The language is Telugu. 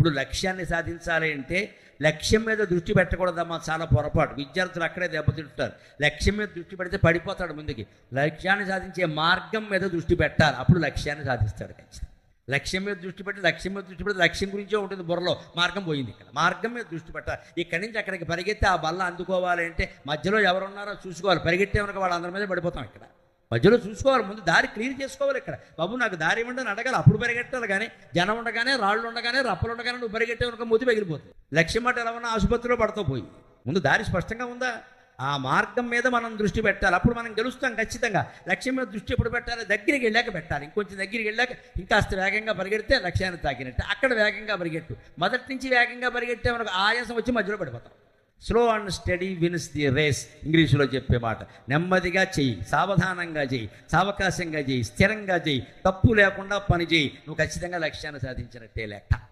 ఇప్పుడు లక్ష్యాన్ని సాధించాలి అంటే లక్ష్యం మీద దృష్టి పెట్టకూడదమ్మా చాలా పొరపాటు. విద్యార్థులు అక్కడే దెబ్బతింటారు లక్ష్యం మీద దృష్టి పెడితే పడిపోతాడు ముందుకి. లక్ష్యాన్ని సాధించే మార్గం మీద దృష్టి పెట్టాలి. అప్పుడు లక్ష్యాన్ని సాధిస్తాడు ఖచ్చితంగా. లక్ష్యం మీద దృష్టి పెట్టి లక్ష్యం మీద దృష్టి పెడితే లక్ష్యం గురించే ఉంటుంది బుర్రలో. మార్గం పోయింది ఇక్కడ. మార్గం మీద దృష్టి పెట్టాలి. ఇక్కడి నుంచి అక్కడికి పరిగెత్తి ఆ బల్ల అందుకోవాలి అంటే మధ్యలో ఎవరున్నారో చూసుకోవాలి. పరిగెత్తే వాళ్ళందరి మీద పడిపోతాం ఇక్కడ. మధ్యలో చూసుకోవాలి ముందు దారి క్లియర్ చేసుకోవాలి ఇక్కడ. బాబు నాకు దారి ఇవ్వండి అని అడగాలి. అప్పుడు పరిగెట్టాలి కానీ జనం ఉండగానే రాళ్ళు ఉండగానే రప్పలు ఉండగానే నువ్వు పరిగెట్టే కనుక ముద్దు పగిలిపోతుంది. లక్ష్యం మాట ఎలా ఉన్నా ఆసుపత్రిలో పడతా పోయి. ముందు దారి స్పష్టంగా ఉందా? ఆ మార్గం మీద మనం దృష్టి పెట్టాలి. అప్పుడు మనం గెలుస్తాం ఖచ్చితంగా. లక్ష్యం మీద దృష్టి ఎప్పుడు పెట్టాలి? దగ్గరికి వెళ్ళాక పెట్టాలి. ఇంకొంచెం దగ్గరికి వెళ్ళాక ఇంకాస్త వేగంగా పరిగెడితే లక్ష్యాన్ని తాకినట్టు. అక్కడ వేగంగా పరిగెట్టు. మొదటి నుంచి వేగంగా పరిగెట్టే మనకు ఆయాసం వచ్చి మధ్యలో పడిపోతాం. Slow and steady wins the race ఇంగ్లీషులో చెప్పే మాట. నెమ్మదిగా చెయ్యి సావధానంగా చెయ్యి సావకాశంగా చెయ్యి స్థిరంగా చెయ్యి తప్పు లేకుండా పని చేయి. నువ్వు ఖచ్చితంగా లక్ష్యాన్ని సాధించినట్టే లెక్క.